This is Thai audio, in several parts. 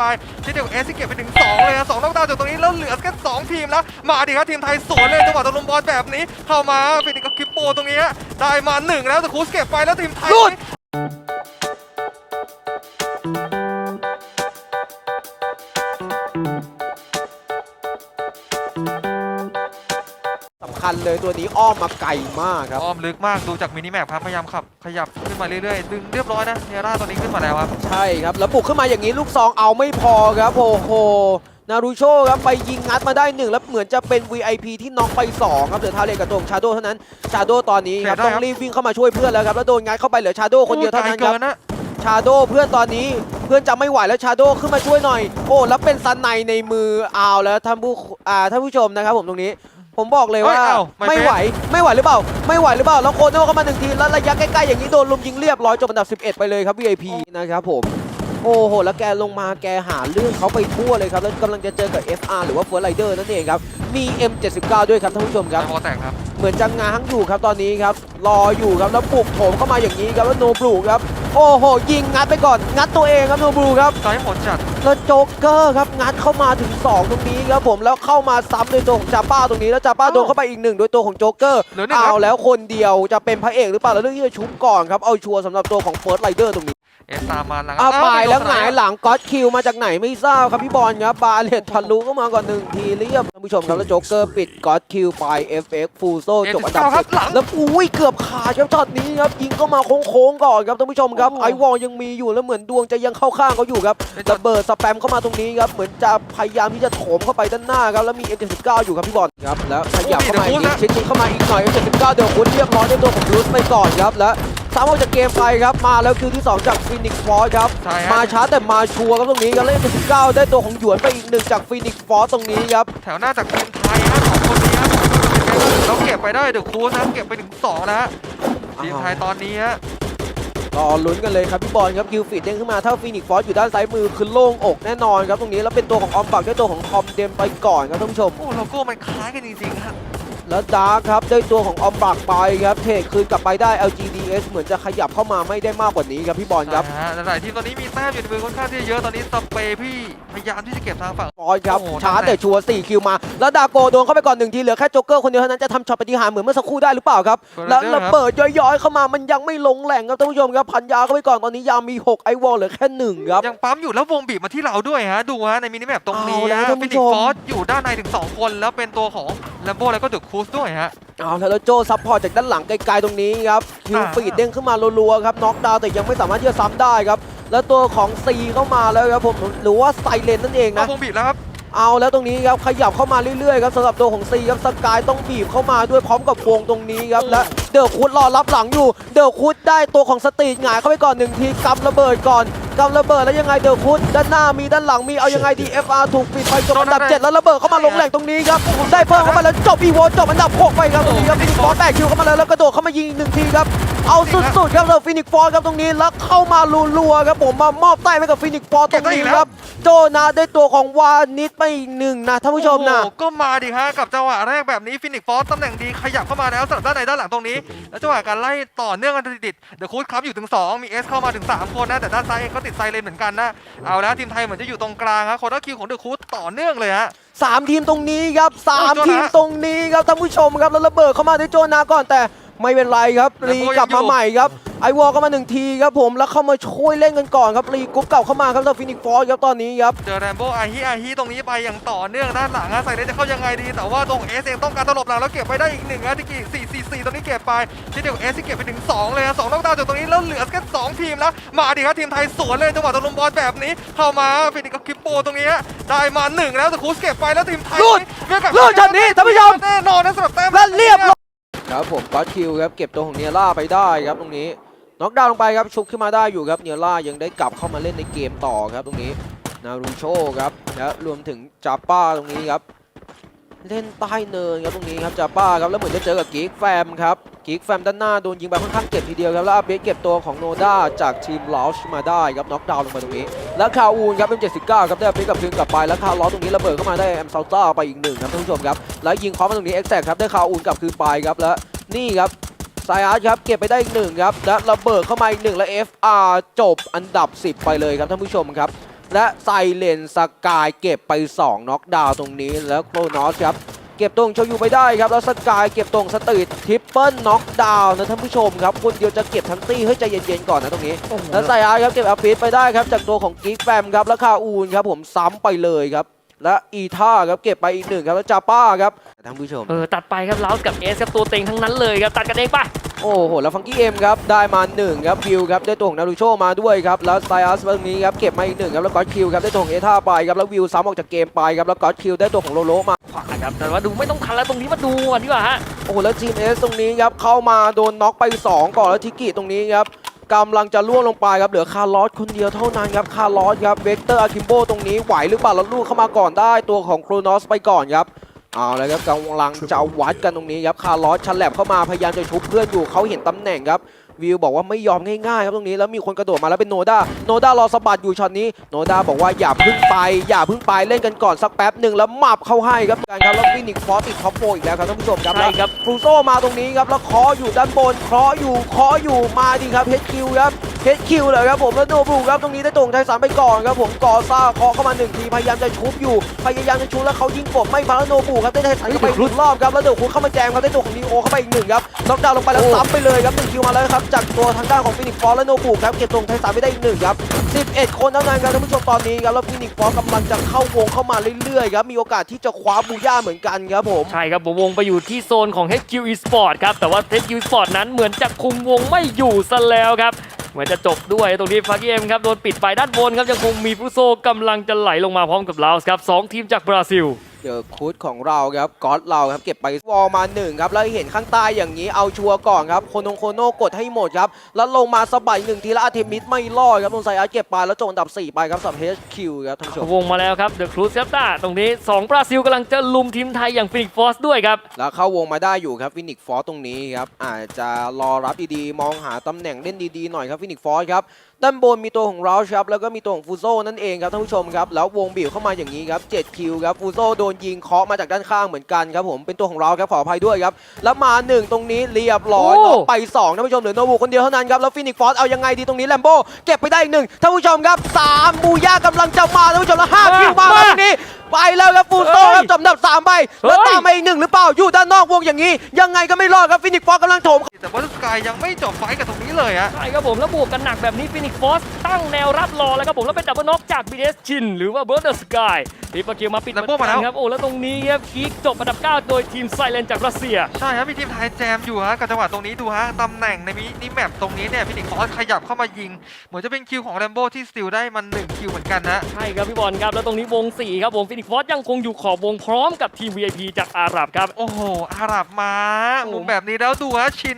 ไปเช่นเดียวกับเอสที่เก็บไปถึง 2 เลยนะสองนอกดาวจากตรงนี้แล้วเหลือแค่2ทีมแล้ว มาดิครับทีมไทยสวนเลยจังหวะตะลุมบอลแบบนี้ เข้ามาฟินิกกับคริปโปตรงนี้ได้มาหนึ่งแล้วแต่คูสเก็บไปแล้วทีมไทย หลุดสำคัญเลยตัวนี้อ้อมมาไกลมากครับ อ้อมลึกมากดูจากมินิแมปครับพยายามขับขยับขึ้นมาเรื่อยๆดึงเรียบร้อยนะเนร่าตอนนี้ขึ้นมาแล้วครับใช่ครับแล้วบุกขึ้นมาอย่างนี้ลูกซองเอาไม่พอครับโอ้โหนารูโชครับไปยิงงัดมาได้หนึ่งแล้วเหมือนจะเป็น VIP ที่น็อกไปสองครับเหลือทาเลกับตัวของชาโดเท่านั้นชาโดตอนนี้ครับเสียได้ต้องครับรีบวิ่งเข้ามาช่วยเพื่อนแล้วครับแล้วโดนงัดเข้าไปเหลือชาโดคนเดียวเท่านั้นคไกลรับเกินนะชาโดเพื่อนตอนนี้เพื่อนจะไม่ไหวแล้วชาโดขึ้นมาช่วยหน่อย โอ้แล้วเป็นซันในในมือเอาแล้วท่านผู้อ่าท่านผู้ชมนะครับผมตรงนี้ ผมบอกเลยว่าเอ้ยเอ้าไม่ไม่เป็น ไหวไม่ไหวหรือเปล่า ไม่ไหวหรือเปล่าแล้วโคโน่เข้ามาหนึ่งทีแล้วระยะใกล้ๆอย่างนี้โดนลุมยิงเรียบร้อยจบอันดับ 11 ไปเลยครับ VIP นะครับผม โอ้โห แล้วแกลงมาแกหาเรื่องเขาไปทั่วเลยครับ แล้วกำลังจะเจอกับ FR หรือว่า First Rider นั่นเองครับ มี M79 ด้วยครับท่านผู้ชมครับ พอแตกครับ เหมือนจะง้างอยู่ครับตอนนี้ครับ รออยู่ครับ แล้วปลุกโถมเข้ามาอย่างนี้ครับ แล้วโนบลูครับ โอ้โห ยิงงัดไปก่อน งัดตัวเองครับโนบลูครับตอนนี้ผลจัดแล้วโจ๊กเกอร์ครับ งัดเข้ามาถึง 2 ตรงนี้ครับผม แล้วเข้ามาซ้ำโดยตัวของจาป้าตรงนี้ แล้วจาป้าโดนเข้าไปอีกหนึ่งโดยตัวของโจ๊กเกอร์ เหลือหนึ่งครับ เอาแล้วคนเดียวจะเป็นพระเอกหรือเปล่า แล้วเรื่องที่จะชุบก่อนครับ เอาชัวร์สำหรับตัวของเฟิร์สไรเดอร์ตรงนี้ เอสตามมาหลังอ้าวไปโดนแล้วสหงายด์หลังก็อตคิวมาจากไหนไม่ทราบครับพี่บอลครับบาเลตทะลุเข้ามาก่อนหนึ่งทีเรียบท่านผู้ชมครับแล้วโจ๊กเกอร์ปิดก็อตคิวไป FX ฟูโซจบอันดับเอ็ดสิบเก้าครับสิบหลังแล้วอุ้ยเกือบขาดครับช็อตนี้ครับยิงเข้ามาโค้งๆก่อนครับท่านผู้ชมครับโอ้โหไอวอลยังมีอยู่แล้วเหมือนดวงจะยังเข้าข้างเขาอยู่ครับเป็นช็อตระเบิดสแปมเข้ามาตรงนี้ครับเหมือนจะพยายามที่จะโถมเข้าไปด้านหน้าครับแล้วมี M79 อยู่ครับพี่บอลครับแล้วขยับเข้ามาอีกนิดชิดๆเข้ามาอีกหน่อย M79 เดี๋ยวคุณเรียบร้อยด้วยตัวของบรูซไปก่อนครับและซ้ำออกจากเกมไปครับ มาแล้วคิวที่สองจากฟินิกฟอร์ครับ ใช่ฮะ มาช้าแต่มาชัวร์ครับตรงนี้ครับเล่นเป็น19ได้ตัวของหยวนไปอีกหนึ่งจากฟีนิกซ์ฟอร์ตรงนี้ครับ แถวหน้าจากทีมไทยฮะสองคนนี้ฮะเราเก็บไปได้เดอะคูสนะเก็บไปถึงสองนะฮะทีมไทยตอนนี้ฮะรอลุ้นกันเลยครับพี่บอลครับคิวฟีดเด้งขึ้นมาถ้าฟีนิกซ์ฟอร์อยู่ด้านซ้ายมือคือโล่งอกแน่นอนครับตรงนี้แล้วเป็นตัวของออมบักได้ตัวของคอมเดมไปก่อนครับท่านผู้ชม โอ้โลโก้มันคล้ายกันจริงๆฮะ แล้วดาร์ครับได้ตัวของออมบักไปครับเทคคืนกลับไปได้ LGDS เหมือนจะขยับเข้ามาไม่ได้มากกว่านี้ครับพี่บอลครับใช่ฮะหลายทีมตอนนี้มีแต้มอยู่ในมือค่อนข้างที่จะเยอะตอนนี้สเปย์พี่พยายามที่จะเก็บทางฝั่งบอลครับโอ้โหช้านั่นแหละแต่ชัวร์4คิวมา แล้วดาโกโดนเข้าไปก่อนหนึ่งทีเหลือแค่โจ๊กเกอร์คนเดียวเท่านั้นจะทำช็อตปฏิหารย์เหมือนเมื่อสักครู่ได้หรือเปล่าครับ แล้วระเบิดย้อยๆเข้ามามันยังไม่ลงแหล่งครับท่านผู้ชมครับพันยาเข้าไปก่อนตอนนี้ยามี6ไอวอลเหลือแค่หนึ่งครับ ยังปั๊มอยู่แล้ววงบีบมาที่เราด้วยฮะดูฮะในมินิแมปตรงนี้เอาแล้วฮะท่านผู้ฟินิกชม ฟอสอยู่ด้านในถึง2คนแล้วเป็นตัวของแลมโบแล้วก็เดอะคูสด้วยฮะ เอาแล้วแล้วโจซับพอร์ตจากด้านหลังไกลๆตรงนี้ครับคิวอ่า ฟีดเด้งขึ้นมารัวๆครับน็อกดาวน์แต่ยังไม่สามารถที่จะซ้ำได้ครับ แล้วตัวของซีเข้ามาแล้วครับผมหรือว่าไซเลนนั่นเองเอานะวงบีบแล้วครับเอาแล้วตรงนี้ครับขยับเข้ามาเรื่อยๆครับสำหรับตัวของซีครับสกายต้องบีบเข้ามาด้วยพร้อมกับวงตรงนี้ครับและเดอะคุดรอรับหลังอยู่ เดอะคุดได้ตัวของสตรีทหงายเข้าไปก่อนหนึ่งทีกำระเบิดก่อนกำระเบิดแล้วยังไงเดอะคุดด้านหน้ามีด้านหลังมีเอายังไงดี FR ถูกปิดไปจบอันดับเจ็ดแล้วระเบิดเข้ามาลงแหล่งตรงนี้ครับได้เพิ่มเข้ามาแล้วจบอีโวจบอันดับหกไปครับตรงนี้ครับฟินิกฟอร์แตกคิวเข้ามาแล้วแล้วกระโดดเข้ามายิงอีกหนึ่งทีครับ เอาสุดๆครับเดอะฟินิกฟอร์ครับตรงนี้แล้วเข้ามารัวๆครับผมมามอบใต้ให้กับฟินิกฟอร์ตรงนี้ครับโจนาได้ตัวของวานิดไปอีกหนึ่งนะท่านผู้ชมนะ โอ้โหก็มาดิฮะกับจังหวะแรกแบบนี้ฟินิกฟอสตำแหน่งดีขยับเข้ามาแล้วสำหรับด้านในด้านหลังตรงนี้ แล้วจังหวะการไล่ต่อเนื่องกันติดๆเดอะคูดครับอยู่ถึง 2 มีเอสเข้ามาถึง 3 คนนะ แต่ด้านซ้ายเองก็ติดไซเลนเหมือนกันนะ เอาแล้วทีมไทยเหมือนจะอยู่ตรงกลางฮะคอร์เตอร์คิวของเดอะคูดต่อเนื่องเลยฮะสามทีมตรงนี้ครับสามโอ้โจนาทีมตรงนี้ครับท่านผู้ชมครับแล้วระเบิดเข้ามาด้วยโจนาก่อนแต่ ไม่เป็นไรครับแล้วรีโบยังกลับมาอยู่ใหม่ครับไอวอลก็มาหนึ่งทีครับผมแล้วเข้ามาช่วยเล่นกันก่อนครับรีกรุ๊ปเก่าเข้ามาครับแล้วฟินิกฟอร์ครับตอนนี้ครับเจอแรมโบ้อาฮิอาฮิตรงนี้ไปอย่างต่อเนื่องด้านหลังฮะไซเลนจะเข้ายังไงดี แต่ว่าตรงเอสเองต้องการตลบหลังแล้วเก็บไปได้อีกหนึ่งฮะที่กี่สี่สี่สี่ตรงนี้เก็บไปเช่นเดียวกับเอสที่เก็บไปถึง2เลยฮะสองนอกดาวน์จากตรงนี้แล้วเหลือแค่2ทีมแล้วมาดิครับทีมไทยสวนเลยจังหวะตะลุมบอลแบบนี้ เข้ามาฟินิกกับคริปโปตรงนี้ฮะได้มาหนึ่งแล้วแต่คูสเก็บไปแล้วทีมไทยหลุดมีโอกาสหลุดช็อตนี้ท่านผู้ชมแน่นอนนะสำหรับแต้มและเรียบร้อย ครับผมก็อตคิวครับเก็บตัวของเนียร่าไปได้ครับตรงนี้น็อกดาวน์ลงไปครับชุบขึ้นมาได้อยู่ครับเนียร่ายังได้กลับเข้ามาเล่นในเกมต่อครับตรงนี้นารูโชครับและรวมถึงจาป้าตรงนี้ครับ เล่นใต้เนินครับตรงนี้ครับจ่าป้าครับแล้วเหมือนจะเจอกับกิกแฟมครับกิกแฟมด้านหน้าโดนยิงไปค่อนข้างเจ็บทีเดียวครับแล้วอาเบสเก็บตัวของโนด้าจากทีมลอชมาได้ครับน็อกดาวน์ลงไปตรงนี้ แล้วคาอูนครับเป็น79ครับได้อาเบสกับคืนกลับไปแล้วคาร์ลอตรงนี้ระเบิดเข้ามาได้แอมซาลต้าไปอีกหนึ่งครับท่านผู้ชมครับแล้วยิงคอมมาตรงนี้เอ็กแซกครับได้คาอูนกลับคืนไปครับแล้วนี่ครับไซอาร์ครับเก็บไปได้อีกหนึ่งครับและระเบิดเข้ามาอีกหนึ่งแล้ว FR จบอันดับ 10 ไปเลยครับท่านผู้ชมครับ และไซเลนสกายเก็บไป 2 น็อกดาวน์ตรงนี้แล้วโครนอสครับ เก็บตรงโชยูไปได้ครับ แล้วสกายเก็บตรงสตรีททริปเปิลน็อกดาวน์นะท่านผู้ชมครับ คนเดียวจะเก็บทั้งตี้เฮ้ยใจเย็นๆก่อนนะตรงนี้โอ้โหแล้วไซอาร์ครับเก็บอาฟิสไปได้ครับ จากตัวของกิ๊กแฟมครับแล้วคาอูนครับผมซ้ำไปเลยครับและอีท่าครับเก็บไปอีกหนึ่งครับแล้วจาป้าครับท่านผู้ชมเออตัดไปครับลาวกับเอสครับตัวเต็งทั้งนั้นเลยครับตัดกันเองไป โอ้โห แล้วฟังกี้เอ็มครับ ได้มา 1 ครับวิวครับ ได้ตัวของนารูโชมาด้วยครับ แล้วไซอัสตรงนี้ครับ เก็บมาอีกหนึ่งครับ แล้วก็อตคิวครับ ได้ตัวของเอท่าไปครับ แล้ววิวซ้ำออกจากเกมไปครับ แล้วก็อตคิวได้ตัวของโลโลมาขวาครับ แต่ว่าดูไม่ต้องทันแล้วตรงนี้มาดูก่อนดีกว่าฮะ โอ้โห แล้วทีมเอสตรงนี้ครับ เข้ามาโดนน็อกไป 2 ก่อน แล้วทิกิตรงนี้ครับกำลังจะล่วงลงไปครับ เหลือคาร์ลอสคนเดียวเท่านั้นครับ คาร์ลอสครับ เวกเตอร์อาคิมโบตรงนี้ไหวหรือเปล่าแล้วลูกเข้ามาก่อนได้ ตัวของโครนอสไปก่อนครับ เอาเลยครับกำลังจะวัดกันตรงนี้ครับคาร์ลอสชันแลบเข้ามาพยายามจะชุบเพื่อนอยู่เขาเห็นตำแหน่งครับ วิวบอกว่าไม่ยอมง่ายๆครับตรงนี้แล้วมีคนกระโดดมาแล้วเป็นโนด้าโนด้ารอสะบัดอยู่ช็อตนี้โนด้าบอกว่าอย่าเพึ่งไป อย่าเพึ่งไปเล่นกันก่อนสักแป๊บหนึ่งแล้วหมับเข้าให้ครับการครับแล้วฟินิกฟอสติดท็อปโฟอีกแล้วครับท่านผู้ชมครับใช่ครับฟรูโซมาตรงนี้ครับแล้วเคออยู่ด้านบนเคาะอยู่เคาะอยู่มาดีครับเฮดคิวครับเฮดคิวเลยครับผมแล้วโนบูครับตรงนี้ได้ตรงไทยสามไปก่อนครับผมกอซ่าเคาะเข้ามาหนึ่งทีพยายามจะชุบอยู่พยายามจะชุบแล้วเขายิงกบไม่พังแล้วโนบูครับได้ไทยสามเข้าไปอีกหนึ่งรอบครับแล้วเดี๋ยวคุณเข้ามาแจมครับได้ตัวของนีโอเข้าไปอีกหนึ่งครับน็อกดาวน์ลงไปแล้วซ้ำไปเลยครับหนึ่งคิวมาแล้วครับจากตัวทางด้านของฟินิกฟอสและโนบูครับเก็บตรงไทยสามไปได้อีกหนึ่งครับ 11 คนเท่านั้นครับท่านผู้ชมตอนนี้ครับแล้วฟินิกฟอสกำลังจะเข้าวงเข้ามาเรื่อยๆครับมีโอกาสที่จะคว้าบูย่าเหมือนกันครับผมใช่ครับผมวงไปอยู่ที่โซนของ HQ Esport ครับแต่ว่า HQ Esport นั้นเหมือนจะคุมวงไม่อยู่ซะแล้วครับเหมือนจะจบด้วยตรงนี้ฟาเกมครับโดนปิดไปด้านบนครับยังคงมีฟุโซกำลังจะไหลลงมาพร้อมกับลาวส์ครับสองทีมจากบราซิล เดอะคูดของเราครับก๊อตเราครับเก็บไปวอลมาหนึ่งครับแล้วเห็นข้างใต้อย่างนี้เอาชัวร์ก่อนครับโคนงโคโน่กดให้หมดครับแล้วลงมาสะบัดอีกหนึ่งทีแล้วอาร์เทมิสไม่รอดครับลงไซอาร์เก็บไปแล้วจบอันดับ 4 ไปครับสำหรับ HQ ครับท่านผู้ชมวงมาแล้วครับเดอะครูซครับต้าตรงนี้ 2 บราซิลกำลังจะลุมทีมไทยอย่างฟินิกฟอสด้วยครับ แล้วเข้าวงมาได้อยู่ครับฟินิกฟอสตรงนี้ครับอาจจะรอรับดีๆมองหาตำแหน่งเล่นดีๆหน่อยครับฟินิกฟอสครับ ด้านบนมีตัวของเราครับแล้วก็มีตัวของฟูโซนั่นเองครับท่านผู้ชมครับแล้ววงบีบเข้ามาอย่างนี้ครับ7คิวครับฟูโซโดนยิงเคาะมาจากด้านข้างเหมือนกันครับผมเป็นตัวของเราครับขออภัยด้วยครับแล้วมาหนึ่งตรงนี้เรียบร้อยโอ้ น็อกไปสองท่านผู้ชมเหลือโนบุคนเดียวเท่านั้นครับแล้วฟินิกฟอสเอายังไงดีตรงนี้แลมโบเก็บไปได้อีกหนึ่งท่านผู้ชมครับสามบูย่ากำลังจะมาท่านผู้ชมแล้วห้าคิวมาแล้วตรงนี้ ไปแล้วครับฟูโซครับจบอันดับสามไปแล้วตามมาอีกหนึ่งหรือเปล่าอยู่ด้านนอกวงอย่างนี้ ยังไงก็ไม่รอดครับฟินิกฟอสกำลังโถมแต่ว่าสกายยังไม่จบไฟท์กับตรงนี้เลยฮะใช่ครับผมแล้วบวกกันหนักแบบนี้ฟินิกฟอสตั้งแนวรับรอแล้วครับผมแล้วเป็นดับเบิลน็อกจาก BS ชินหรือว่าเบิร์ดเดอร์สกายทีปาเกียวมาปิดแล้วพวกมาแล้วครับโอ้แล้วตรงนี้ครับคีกจบอันดับ 9 โดยทีมไซเลนจากรัสเซียใช่ครับมีทีมไทยแจมอยู่ฮะกับจังหวะตรงนี้ดูฮะตำแหน่งในมินิแมปตรงนี้เนี่ยฟินิกฟอสขยับเข้ามายิง เหมือนจะเป็นคิวของแรมโบ้ที่สติลได้มัน1คิวเหมือนกันนะใช่ครับพี่บอลครับแล้วตรงนี้วง4ครับผมฟินิกฟอสยังคงอยู่ขอบวงพร้อมกับทีม VIP จากอาหรับครับ โอ้โห อาหรับมาโอ้มุมแบบนี้แล้วดูฮะชิน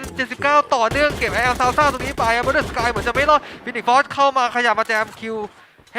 M79 ต่อเนื่องเก็บแอลซาวซ่าตรงนี้ไปอะบัตเตอร์สกายเหมือนจะไม่รอดฟินิกฟอสเข้ามาขยับมาแจมคิว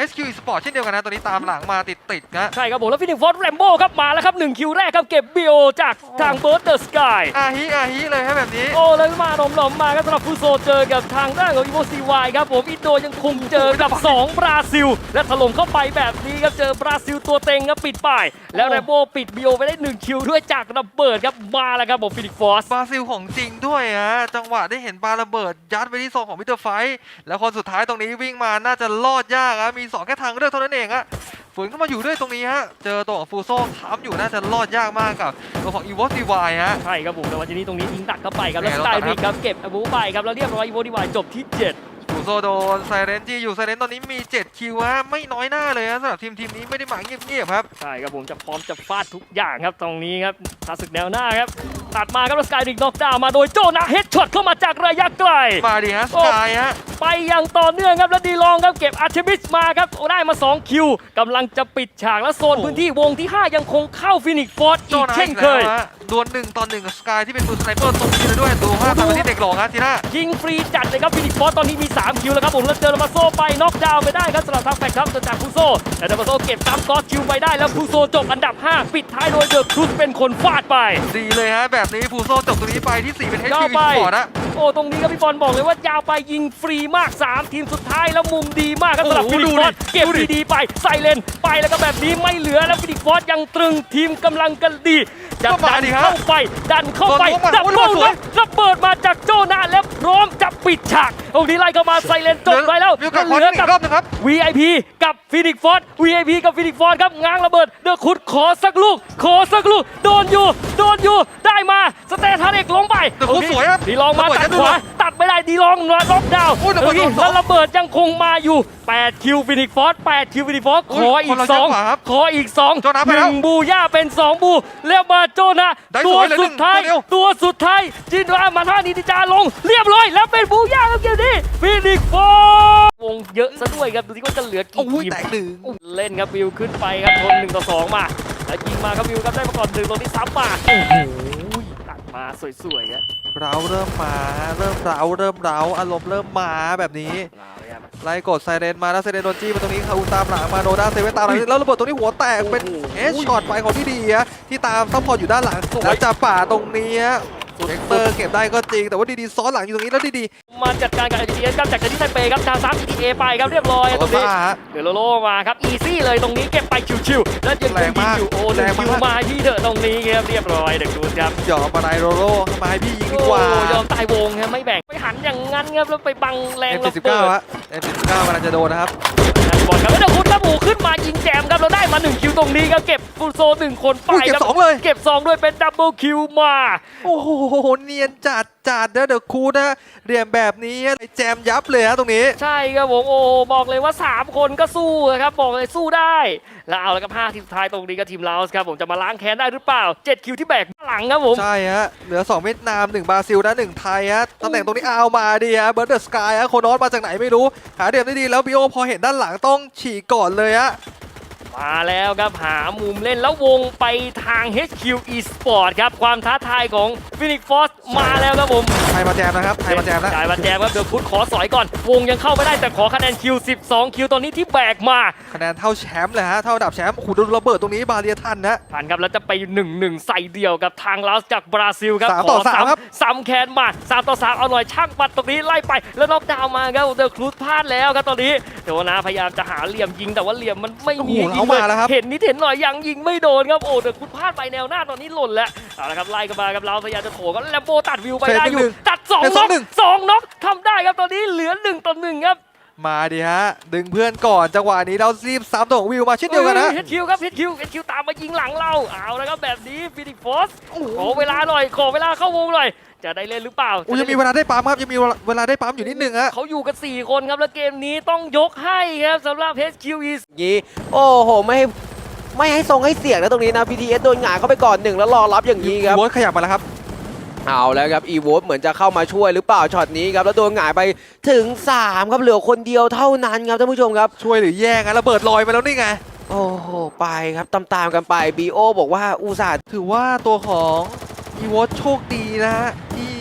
HQ Sport เช่นเดียวกันนะตัวนี้ตามหลังมาติดติดๆนะใช่ครับผมแล้วฟินิกฟอสแรมโบ้ครับมาแล้วครับ1คิวแรกครับเก็บ BO จากทางเบิร์ดเดอร์สกาย อาฮิอาฮิเลยให้แบบนี้ โอ้แล้วมาหลอมๆมาครับสำหรับฟูโซเจอกับทางด้านของอีโวซีวายครับผมอินโดยังคงเจอกับ 2 บราซิล และถล่มเข้าไปแบบนี้ครับเจอบราซิลตัวเต็งครับปิดป้าย แล้วแรมโบ้ปิด BO ไปได้ 1 คิวด้วยจากระเบิดครับมาแล้วครับผมฟินิกฟอส บราซิลของจริงด้วยฮะจังหวะได้เห็นปาระเบิดยัดไปที่โซนของมิสเตอร์ไฟท์แล้วคนสุดท้ายตรงนี้วิ่งมาน่าจะรอดยากฮะมีสองแค่ทางเลือกเท่านั้นเองฮะฝืนเข้ามาอยู่ด้วยตรงนี้ฮะ เจอตัวของฟูโซ่ค้ำอยู่น่าจะรอดยากมากกับตัวของอีวอสตีวายฮะ ใช่ครับผมแต่ว่าทีนี้ตรงนี้ยิงตัดเข้าไปครับ แล้วแหม่สไตล์เราตัดริกครับเก็บอาวุธไปครับ แล้วเรียบร้อยอีโวดีวายจบที่7ฟูโซโดนไซเรนจีอยู่ไซเรนตอนนี้มี 7 คิวฮะไม่น้อยหน้าเลยฮะสำหรับทีมทีมนี้ไม่ได้มาเงียบๆครับใช่ครับผมจะพร้อมจะฟาดทุกอย่างครับตรงนี้ครับทาศึกแนวหน้าครับตัดมาครับแล้วสกายริกน็อกดาวน์มาโดยโจนาเฮดช็อตเข้ามาจากระยะไกลมาดิฮะสกายฮะ ไปอย่างต่อเนื่องครับแล้วดีลองครับเก็บอาร์เทมิสมาครับโอ้ได้มา 2 คิวกำลังจะปิดฉากและโซนโอ้พื้นที่วงที่ 5 ยังคงเข้าฟินิกฟอร์ดโจอีกนาเช่นอีกเคแล้วยฮะดวลหนึ่งต่อหนึ่งกับสกายที่เป็นมือสไนเปอร์ตรงนี้เลยด้วยดูว่าทำไปที่เด็กหลงฮะทีน่ายิงฟรีจัดเลยครับฟินิกฟอร์ดตอนนี้มี 3 คิวแล้วครับผมแล้วเจอลามาโซไปน็อกดาวน์ไปได้ครับสำหรับทางแฟกครับจากคูโซแต่ลามาโซเก็บซ้ำก็อตคิวไปได้แล้วคูโซจบอันดับ 5 ปิดท้ายโดยเดอะครุสเป็นคนฟาดไปดีเลยฮะแบบนี้ฟูโซจบตรงนี้ไปที่4เป็น HQ ยาวอีไปสปอร์ตอะ โอ้ตรงนี้ครับพี่บอลบอกเลยว่ายาวไปยิงฟรีมาก 3 ทีมสุดท้ายแล้วมุมดีมากครับสำหรับโอ้ฟิโหนิกดูฟดิอร์ดเก็บดูดิดีๆไปใส่เลนไปแล้วก็แบบนี้ไม่เหลือแล้วฟินิกฟอร์ดยังตรึงทีมกำลังกันดีจะก็มาดันดิครับเข้าไป ดันเข้าไปโดนล้วงมาดับโอ้ยเบิลสวยระเบิดมาจากโจนาและพร้อมจะปิดฉากตรงนี้ไล่เข้ามาไซเลนจบไว้แล้วมีโอกาสขอเหลืที่อหนึ่กับงรอบหนึงครับ VIP กับฟินิกฟอร์ด VIP กับฟินิกฟอร์ดครับง้างระเบิดเดอะคุดขอสักลูก ขอสักลูก โดนอยู่ โดนอยู่ได้มาสเตทันเอกลงไปแต่คุดสวยครับดีลองมาระเบิดตัดจะดูขวานะตัดไม่ได้ดีลองล็อกดาวน์โอ้ยระเบิดเมื่อกี้โดนสองแล้วระเบิดยังคงมาอยู่ 8 คิวฟินิกฟอร์ด8คิวฟินิกฟอร์ดโอ้ขยออีคนกละเยอะกว่าครับ2ขออีก2โจนาไปแล้วหนึ่งบูย่าเป็น 2 บู แล้วมาโจนาได้ตัวสวยเลยสุดท้ายหนึ่งตัวเดียวตัวสุดท้าย จินรามาท่านิติจาลง เรียบร้อย แล้วเป็นบูย่าครับเกมนี้ฟินิกฟอร์ดวงเยอะซะด้วยครับ ดูสิว่าจะเหลือกี่โอ้ยทีมแตกหนึ่งเล่นครับวิวขึ้นไปครับทนหนึ่งต่อสองมาแล้วยิงมาครับวิวครับได้มาก่อนหนึ่งตรงนี้ซ้ำมาโอ้โหตัดมาสวยๆครับ เราเริ่มมาเริ่มเราเริ่มเราอารมณ์เริ่มมาแบบนี้เอาเลยครับไล่กดไซเรนมาแล้วไซเรนโดนจี้มาตรงนี้คาอุนตามหลังมาโนด้าเซเว่นตามหลังแล้วระเบิดตรงนี้หัวแตกเป็นเอชช็อตไปของที่ดีอะที่ตามซัพพอร์ตอยู่ด้านหลังแล้วจับป่าตรงนี้ อะเด็กเตอร์เก็บได้ก็จริง แต่ว่าดีๆซ้อนหลังอยู่ตรงนี้แล้วดีมาจัดการกับ LGS ครับจากการที่ไทเปครับดาวซ้ำ GTA ไปครับเรียบร้อยๆตรงนี้ซ่าฮะ เดลโลโลมาครับอีซี่เลยตรงนี้เก็บไปชิวๆแล้วยังคแรงงยิงมากอยู่โอ้หแรนึ่งงมากคิวมาให้พี่เถอะตรงนี้ครับเรียบร้อยเด็กดูครับยอมมาไนโรโร่มาให้พี่ยิงดีกว่า โอ้ยอมตายวงครับไม่แบ่งไปหันอย่างงั้นครับแล้วไปบังแรงเอ็มระสิบเบิเก้าดฮะเอ็มสิบเก้ากำลังจะโดนนะครับ บอลครับแล้วเดี๋ยว คุณครับโอ้ขึ้นมายิงแจมครับเราได้มาหนึ่งคิวตรงนี้ครับเก็บฟูลโซหนึ่งคนไปอุ้ยเก็บครับสองเลย เก็บ 2 ด้วยเป็นดับเบิลคิวมา โอ้โห เนียนจัดจัดนะเดอะคูนะเรียมแบบนี้แจมยับเลยฮะตรงนี้ ใช่ครับผมโอ้บอกเลยว่า 3 คนก็สู้นะครับบอกเลยสู้ได้ แล้วเอาแล้วกับ5ทีมสุดท้ายตรงนี้ก็ทีมลาวส์ครับผมจะมาล้างแค้นได้หรือเปล่า 7 คิวที่แบกหลังครับผม ใช่ฮะเหลือ 2 เวียดนาม 1 บราซิลนะ1ไทยฮะตำแหน่งตรงนี้เอามาดีฮะเบิร์ดเดอร์สกายฮะโคนอสมาจากไหนไม่รู้ หาเดียมได้ดีแล้วบิโอพอเห็นด้านหลังต้องฉีกก่อนเลยฮะ มาแล้วครับหามุมเล่นแล้ววงไปทาง HQ Esport ครับความท้าทายของ Phoenix Force มาแล้วครับผมไทยมาแจมนะครับไทยมาแจมแล้วจ่ายมาแจมครับเดี๋ยวพุทธขอสอยก่อน วงยังเข้าไม่ได้แต่ขอคะแนนคิว 12 คิวตอนนี้ที่แบกมา คะแนนเท่าแชมป์เลยฮะเท่าอันดับแชมป์โอ้โหดูระเบิดตรงนี้บาเรียทันนะ ผ่านครับแล้วจะไป1นหนึ่งใส่เดี่ยวกับทางลาวส์จากบราซิลครับสามต่อขสามครับ ซ้ำแคนมาสามต่อสามเอาหน่อยช่างปัดตรงนี้ไล่ไปแล้วน็อกดาวน์มาครับเดอะครูซพลาดแล้วครับตอนนี้เดี๋ยวนะพยายามจะหาเหลี่ยมยิงแต่ว่าเหลี่ยมมันไม่มีให้ยิงโอ้โหเอามาแล้วครับ เห็นนิดเห็นหน่อยยังยิงไม่โดนครับโอ้เดอะครูซพลาดไปแนวหน้าตอนนี้หล่นแล้วเอาละครับไล่กันมาครับเราพยายามจะโถก็แลมโบตัดวิวไปได้อยู่ ตัดสองเป็นสน็อองกหนึ่งสองน็อกทำได้ครับตอนนี้เหลือหนึ่งต่อหนึ่งครับมาดิฮะ ดึงเพื่อนก่อนจังหวะนี้เรารีบซ้ำตัวของวิวมาเช่นเดียวกันนะเฮดคิวครับเฮดคิวเฮดคิวตามมายิงหลังเราเอาแล้วครับแบบนี้ฟินิกฟอสขอเวลาหน่อยขอเวลาเข้าวงหน่อย จะได้เล่นหรือเปล่าอุ้ยยังมีเวลาได้ปั๊มครับยังมีเวลาได้ปั๊มอยู่นิดนึงฮะเขาอยู่กัน 4 คนครับ แล้วเกมนี้ต้องยกให้ครับสำหรับ HQ is งี้โอ้โห ไม่ให้ไม่ให้ทรงให้เสียงนะตรงนี้นะ BTS โดนหงายเข้าไปก่อนหนึ่งแล้วรอรับอย่างนี้ครับโบ๊ทขยับมาแล้วครับ เอาแล้วครับอีโวเหมือนจะเข้ามาช่วยหรือเปล่าช็อตนี้ครับ แล้วโดนหงายไปถึง 3 ครับเหลือคนเดียวเท่านั้นครับท่านผู้ชมครับ ช่วยหรือแย่งอะระเบิดลอยไปแล้วนี่ไง โอ้โหไปครับตามๆกันไป BO บอกว่าอุตส่าห์ถือว่าตัวของ อีวอชโชคดีนะฮะที่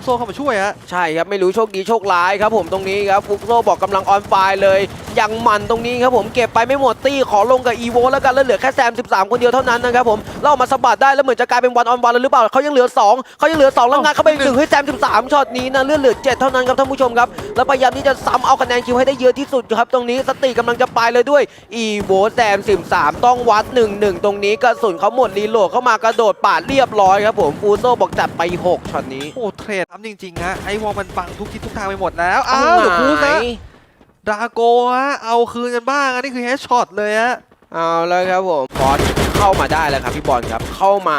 กโซเข้ามาช่วยฮะใช่ครับไม่รู้โชคดีโชคร้ายครับผมตรงนี้ครับฟุกโซบอกกำลังออนไฟล์เลยยังมันตรงนี้ครับผมเก็บไปไม่หมดตี้ขอลงกับอีโวแล้วกันแล้วเหลือแค่แซม 13 คนเดียวเท่านั้นนะครับผมเล่ามาสะบัดได้แล้วเหมือนจะกลายเป็นวันออนวันแล้วหรือเปล่าเขายังเหลือ 2เขายังเหลือ2แล้วงานเข้าไปหนึ่งให้แซม 13ช็อตนี้นะเลือดเหลือ 7 เท่านั้นครับท่านผู้ชมครับแล้วพยายามที่จะซ้ำเอาคะแนนคิวให้ได้เยอะที่สุดครับตรงนี้สติกำลังจะไปเลยด้วยอีโวแซม 13 ต้องวัด 1-1 ตรงนี้กระสุนเขาหมดรีโหลดเข้ามากระโดดปาดเรียบร้อยครับผมฟูโซบอกจัดไปหกช็อตนี้โอ้เทรดทำจริงๆฮะไอวอลมันบังทุกทิศทุกทางไปหมดแล้ว อ้าวเดี๋ยวคูซะดราโกฮะเอาคืนกันบ้างอันนี้คือเฮดช็อตเลยฮะเอาแล้วครับผมบอลเข้ามาได้แล้วครับพี่บอลครับเข้ามา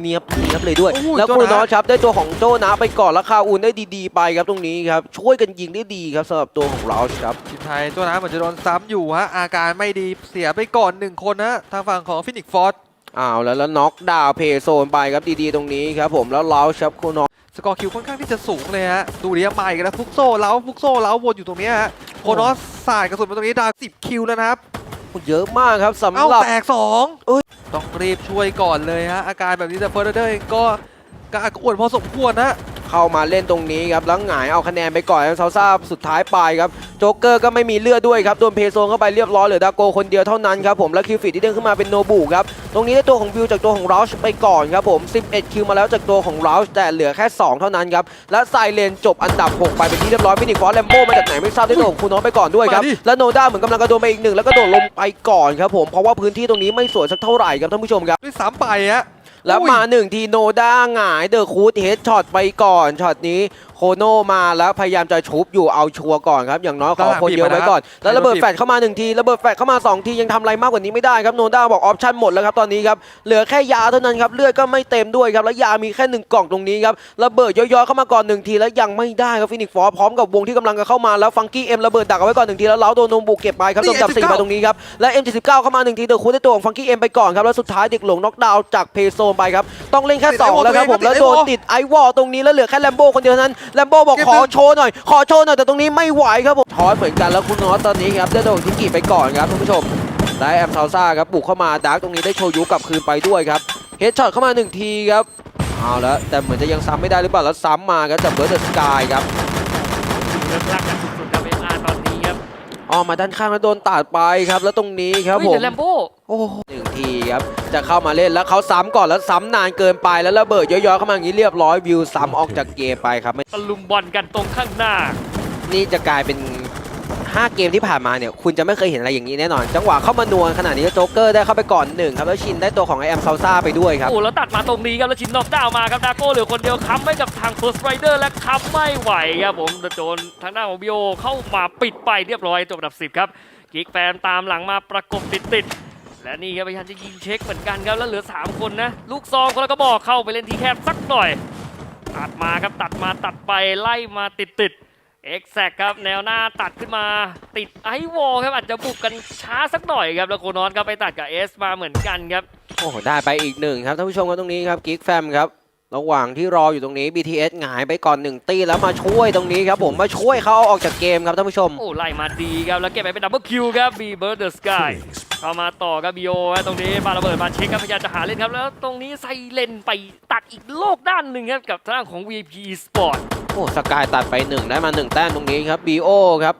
เนียบเนียบเลยด้วยโอ้ยแล้วโจคุณนะน้อยครับได้ตัวของโจนะไปก่อนแล้วคาอูนได้ดีๆไปครับตรงนี้ครับช่วยกันยิงได้ดีครับสำหรับตัวของเราครับทีมไทยตัวน้ำเหมือนจะโดนซ้ำอยู่ฮะอาการไม่ดีเสียไปก่อนหนึ่งคนฮะทางฝั่งของฟินิกฟอร์ดอ้าวแล้วแล้วน็อกดาวน์เพย์โซนไปครับดีๆตรงนี้ครับผมแล้วเราครับคุณน้อย สกอร์คิวค่อนข้างที่จะสูงเลยฮะ ดูดิฮะมาอีกแล้วฟุกโซ่เล้าฟุกโซ่เล้าวนอยู่ตรงเนี้ยฮะโคนอสสายกระสุนมาตรงนี้ดาวสิบคิวแล้วนะครับเยอะมากครับสำเอ้าหรับแตกสองเอ้ยต้องรีบช่วยก่อนเลยฮะ อาการแบบนี้แต่เฟอร์เดอร์เองก็ กระอักกระอ่วนพอสมควรนะเข้ามาเล่นตรงนี้ครับแล้วหงายเอาคะแนนไปก่อนครับซาซ่าสุดท้ายไปครับโจ๊กเกอร์ก็ไม่มีเลือดด้วยครับโดนเพย์โซนเข้าไปเรียบร้อยเหลือดาโกคนเดียวเท่านั้นครับผมแล้วคิวฟิตที่เด้งขึ้นมาเป็นโนบุครับตรงนี้ได้ตัวของวิวจากตัวของเราชไปก่อนครับผม 11 คิวมาแล้วจากตัวของเราชแต่เหลือแค่ 2 เท่านั้นครับและไซเลนจบอันดับ 6 ไปเป็นที่เรียบร้อยฟินิกฟอสแลมโบมาจากไหนไม่ทราบได้ตัวของคุณน้องไปก่อนด้วยครับมาดิและโนด้าเหมือนกำลังกระโดดไปอีกหนึ่งแล้วก็โดดลงไปก่อนครับผมเพราะว่าพื้นที่ตรงนี้ไม่สวยสักเท่าไหร่ครับท่านผู้ชมครับด้วยสามไปฮะ แล้วมาหนึ่งทีโนด้าหงายเดอะคูดเฮดช็อตไปก่อนช็อตนี้ โคโนมาแล้วพยายามจะชุบอยู่เอาชัวร์ก่อนครับอย่างน้อยขอคนเยอะไว้ก่อน แล้วระเบิดแฟลชเข้ามาหนึ่งทีระเบิดแฟลชเข้ามาสองทียังทำอะไรมากกว่านี้ไม่ได้ครับโนด้าบอกออปชั่นหมดแล้วครับตอนนี้ครับเหลือแค่ยาเท่านั้นครับเลือดก็ไม่เต็มด้วยครับแล้วยามีแค่หนึ่งกล่องตรงนี้ครับระเบิดย่อยๆเข้ามาก่อนหนึ่งทีแล้วยังไม่ได้ครับฟินิกฟอร์พร้อมกับวงที่กำลังจะเข้ามาแล้วฟังกี้เอ็มระเบิดดักเอาไว้ก่อนหนึ่งทีแล้วเล้าโดนโนบุกเก็บไปครับโดนจับสี่มาตรงนี้ครับและ M79 เข้ามาหนึ่งทีเดอะคูดได้ตัวของฟังกี้เอ็มไปก่อนครับแล้วสุดท้ายเด็กหลงน็อกดาวน์จากเพโซนไปครับต้องเล่นแค่สองแล้วครับผมแล้วโดนติดไอวอลตรงนี้แล้วเหลือแค่แลมโบคนเดียวเท่านั้นแลมโบบอกขอโชว์หน่อย ขอโชว์หน่อยแต่ตรงนี้ไม่ไหวครับผมทอสเหมือนกันแล้วคุณนอตตอนนี้ครับได้โดนทิกกี้ไปก่อนครับท่านผู้ชมได้แอมซาซ่าครับบุกเข้ามาดาร์กตรงนี้ได้โชยุกลับคืนไปด้วยครับเฮดช็อตเข้ามาหนึ่งทีครับเอาแล้วแต่เหมือนจะยังซ้ำไม่ได้หรือเปล่าแล้วซ้ำมาครับจากเบิร์ดเดอะสกายครับเลิกลักกันสุดๆกับเอ็มอาร์ตอนนี้ครับออกมาด้านข้างแล้วโดนตัดไปครับแล้วตรงนี้ครับเฮ้ยผมเดี๋ยวแลมโบ้โอ้โหหนึ่ง ทีครับจะเข้ามาเล่นแล้วเขาซ้ำก่อนแล้วซ้ำนานเกินไปแล้วระเบิดย้อยๆเข้ามาอย่างนี้เรียบร้อยวิวซ้ำออกจากเกมไปครับไม่ตะลุมบอลกันตรงข้างหน้า นี่จะกลายเป็น 5 เกมที่ผ่านมาเนี่ยคุณจะไม่เคยเห็นอะไรอย่างนี้แน่นอน จังหวะเข้ามานวลขนาดนี้โจ๊กเกอร์ได้เข้าไปก่อนหนึ่งครับแล้วชินได้ตัวของไอแอมซาซ่าไปด้วยครับโอ้แล้วตัดมาตรงนี้ครับแล้วชินนอกดาวน์มาครับดาโก้เหลือคนเดียวค้ำไว้กับทางเฟิร์สไรเดอร์และค้ำไม่ไหวครับผมโจนทางด้านของบิโอเข้ามาปิดไปเรียบร้อยจบอันดับ10ครับกิกแฟนตามหลังมาประกบติดๆ และนี่ครับพยายามจะยิงเช็คเหมือนกันครับแล้วเหลือ 3 คนนะ ลูกซองคนละกระบอกเข้าไปเล่นที่แคบสักหน่อย ตัดมาครับตัดมาตัดไปไล่มาติดๆเอ็กแซกครับแนวหน้าตัดขึ้นมาติดไอวอลครับอาจจะบุกกันช้าสักหน่อยครับแล้วโคนอนก็ไปตัดกับเอสมาเหมือนกันครับโอ้โหได้ไปอีกหนึ่งครับท่านผู้ชมครับตรงนี้ครับกิ๊กแฟมครับระหว่างที่รออยู่ตรงนี้ BTS หงายไปก่อนหนึ่งตีแล้วมาช่วยตรงนี้ครับผมมาช่วยเขาเอาออกจากเกมครับท่านผู้ชมโอ้ไล่มาดีครับแล้วเก็บไปเป็นดับเบิลคิวครับบีเบิร์ดเดอะสกาย เข้ามาต่อครับบีโอตรงนี้ปาระเบิดมาเช็คครับพยายามจะหาเล่นครับ แล้วตรงนี้ไซเลนไปตัดอีกโลกด้านหนึ่งครับกับทางด้านของ VP Sport โอ้สกายตัดไปหนึ่งได้มาหนึ่งแต้มตรงนี้ครับบีโอครับ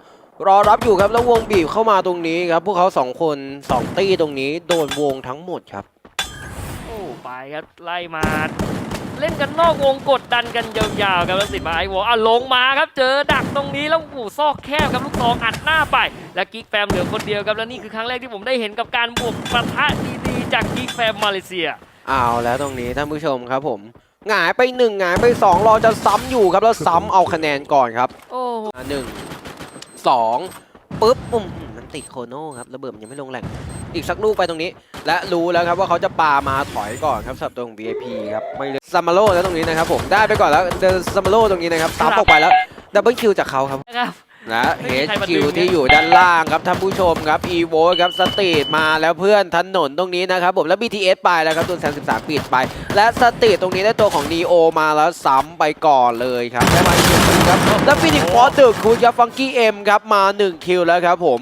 รอรับอยู่ครับแล้ววงบีบเข้ามาตรงนี้ครับ พวกเขาสองคนสองตี้ตรงนี้โดนวงทั้งหมดครับ โอ้ไปครับไล่มา เล่นกันนอกวงกดดันกันยาวๆครับแล้วติดมาไอวอลอะลงมาครับเจอดักตรงนี้แล้วโอ้โหซอกแคบครับลูกซองอัดหน้าไป และกิ๊กแฟมเหลือคนเดียวครับแล้วนี่คือครั้งแรกที่ผมได้เห็นกับการบวกปะทะดีๆ จากกิ๊กแฟมมาเลเซียเอาแล้วตรงนี้ท่านผู้ชมครับผมหงายไปหนึ่งหงายไปสองรอจะซ้ำอยู่ครับแล้วซ้ำเอาคะแนนก่อนครับโอ้โหอะหนึ่งสองปุ๊บปุ่มมันติดโคโน่ครับระเบิดมันยังไม่ลงแหล่ง อีกสักลูกไปตรงนี้ และรู้แล้วครับว่าเขาจะปามาถอยก่อนครับสำหรับตรง VIP ครับไม่เลยซัมมาโร่แล้วตรงนี้นะครับผมได้ไปก่อนแล้วเดซัมมาโร่ตรงนี้นะครับซ้ำออกไปแล้วดับเบิลคิวจากเขาครับนะครับ และไม่มีใครมา HQ ดึงเนี่ยที่อยู่ด้านล่างครับท่านผู้ชมครับ EVO ครับสตรีทมาแล้วเพื่อนถนนตรงนี้นะครับผมแล้ว BTS ไปแล้วครับตัว33ปิดไป และสตรีทตรงนี้ได้ตัวของ Neo มาแล้วซ้ำไปก่อนเลยครับได้มาอีกหนึ่งคิวครับแล้วฟินิกฟอร์ดึกคุณครับฟังกี้เอ็มครับมา1คิวแล้วครับผม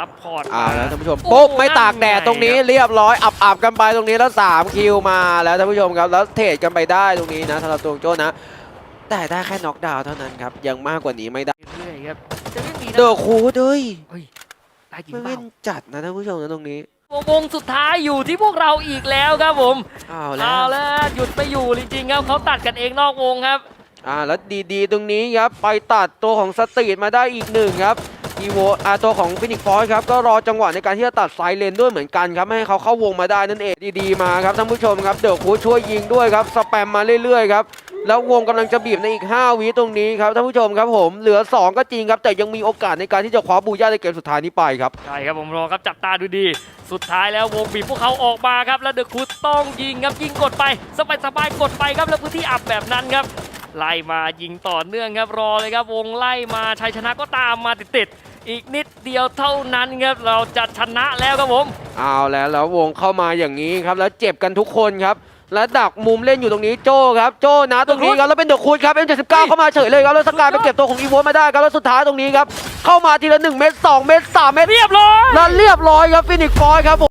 ซัพพอร์ตอ่าแล้วท่านผู้ชมโอ้ปุ๊บไม่ตากแดดนั่นไงตรงนี้เรียบร้อยอับอับๆกันไปตรงนี้แล้ว3คิวมาแล้วท่านผู้ชมครับแล้วเทรดกันไปได้ตรงนี้นะสำหรับตัวโจ้นะ แต่ได้แค่น็อกดาวน์เท่านั้นครับยังมากกว่านี้ไม่ได้เรื่อยๆครับจะไม่มีนะเดอะคูดเฮ้ยได้จริงไม่เปเล่ล่านจัดนะท่านผู้ชมนะตรงนี้วงสุดท้ายอยู่ที่พวกเราอีกแล้วครับผมอ้าวแล้เอาว แล้วหยุดไม่อยู่จริงๆครับเขาตัดกันเองนอกวงครับ อ่าแล้วดีๆ ตรงนี้ครับไปตัดตัวของสตรีทมาได้อีกหนึ่งครับ อีโวอ่าตัวของฟินิกฟอสครับก็รอจังหวะในการที่จะตัดไซเลนด้วยเหมือนกันครับไม่ให้เขาเข้าวงมาได้นั่นเองดีๆมาครับท่านผู้ชมครับเดี๋ยวคูช่วยยิงด้วยครับสแปมมาเรื่อยๆครับแล้ววงกำลังจะบีบในอีก 5วิตรงนี้ครับท่านผู้ชมครับผมเหลือ 2 ก็จริงครับแต่ยังมีโอกาสในการที่จะคว้าบูย่าในเกมสุดท้ายนี้ไปครับใช่ครับผมรอครับจับตาดูดี สุดท้ายแล้ววงบีบพวกเขาออกมาครับแล้วเดอะคูต้องยิงครับยิงกดไปสบายสบายๆกดไปครับแล้วพื้นที่อับแบบนั้นครับไล่มายิงต่อเนื่องครับรอเลยครับวงไล่มาชัยชนะก็ตามมาติดๆ อีกนิดเดียวเท่านั้นครับเราจะชนะแล้วครับผมเอาแล้วแล้ววงเข้ามาอย่างนี้ครับแล้วเจ็บกันทุกคนครับ และดักมุมเล่นอยู่ตรงนี้โจ้ครับโจ้นะตรงนี้ครับแล้วเป็นเดอะคูดครับ M79 เข้ามาเฉยเลยครับแล้วสกายไปเก็บตัวของอีโวมาได้ครับแล้วสุดท้ายตรงนี้ครับเข้ามาทีละ1เม็ด2เม็ด3เม็ดเรียบร้อยแล้วเรียบร้อยครับฟินิกฟอยครับผม